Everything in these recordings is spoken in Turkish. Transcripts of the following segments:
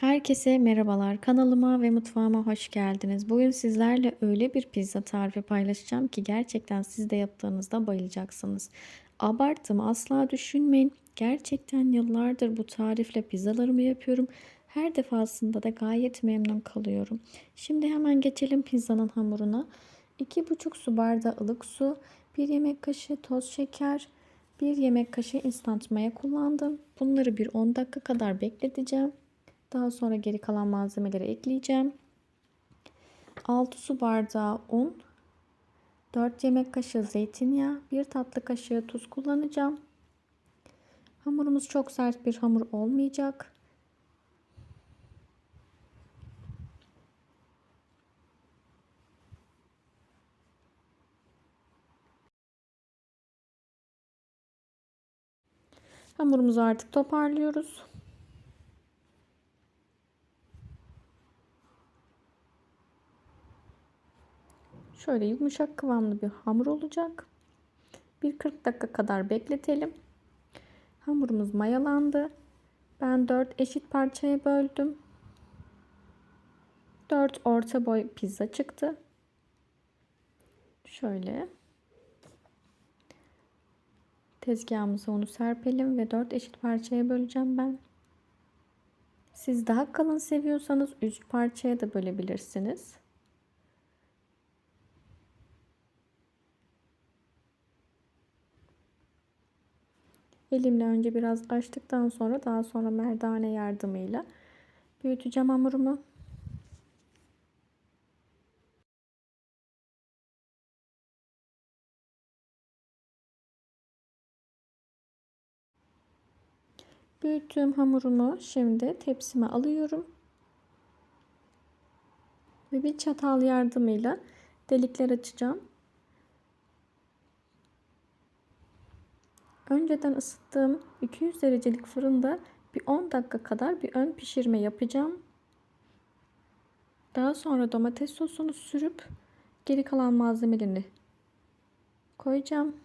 Herkese merhabalar. Kanalıma ve mutfağıma hoş geldiniz. Bugün sizlerle öyle bir pizza tarifi paylaşacağım ki gerçekten siz de yaptığınızda bayılacaksınız. Abarttım asla düşünmeyin. Gerçekten yıllardır bu tarifle pizzalarımı yapıyorum. Her defasında da gayet memnun kalıyorum. Şimdi hemen geçelim pizzanın hamuruna. 2,5 su bardağı ılık su, 1 yemek kaşığı toz şeker, 1 yemek kaşığı instant maya kullandım. Bunları bir 10 dakika kadar bekleteceğim. Daha sonra geri kalan malzemeleri ekleyeceğim. 6 su bardağı un, 4 yemek kaşığı zeytinyağı, 1 tatlı kaşığı tuz kullanacağım. Hamurumuz çok sert bir hamur olmayacak. Hamurumuzu artık toparlıyoruz. Şöyle yumuşak kıvamlı bir hamur olacak. Bir 40 dakika kadar bekletelim. Hamurumuz mayalandı. Ben 4 eşit parçaya böldüm. 4 orta boy pizza çıktı. Şöyle tezgahımıza onu serpelim ve 4 eşit parçaya böleceğim ben. Siz daha kalın seviyorsanız 3 parçaya da bölebilirsiniz. Elimle önce biraz açtıktan sonra daha sonra merdane yardımıyla büyüteceğim hamurumu. Büyüttüğüm hamurumu şimdi tepsime alıyorum. Ve bir çatal yardımıyla delikler açacağım. Önceden ısıttığım 200 derecelik fırında bir 10 dakika kadar bir ön pişirme yapacağım. Daha sonra domates sosunu sürüp geri kalan malzemelerini koyacağım.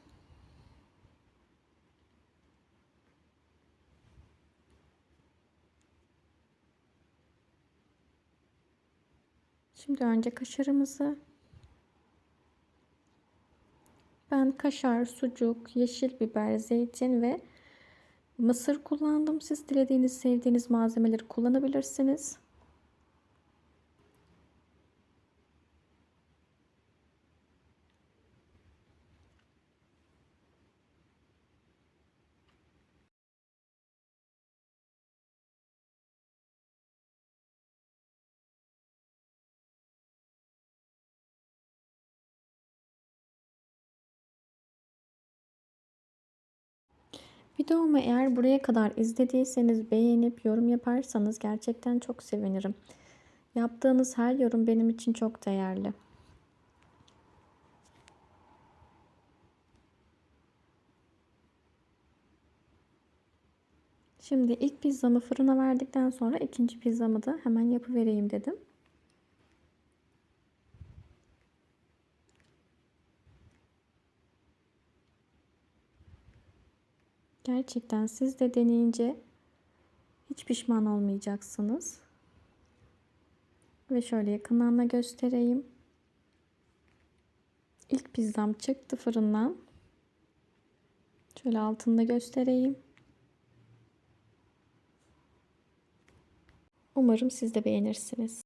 Şimdi önce kaşarımızı ben kaşar, sucuk, yeşil biber, zeytin ve mısır kullandım. Siz dilediğiniz, sevdiğiniz malzemeleri kullanabilirsiniz. Videomu eğer buraya kadar izlediyseniz beğenip yorum yaparsanız gerçekten çok sevinirim. Yaptığınız her yorum benim için çok değerli. Şimdi ilk pizzamı fırına verdikten sonra ikinci pizzamı da hemen yapıvereyim dedim. Gerçekten siz de deneyince hiç pişman olmayacaksınız. Ve şöyle yakından da göstereyim. İlk pizzam çıktı fırından. Şöyle altında göstereyim. Umarım siz de beğenirsiniz.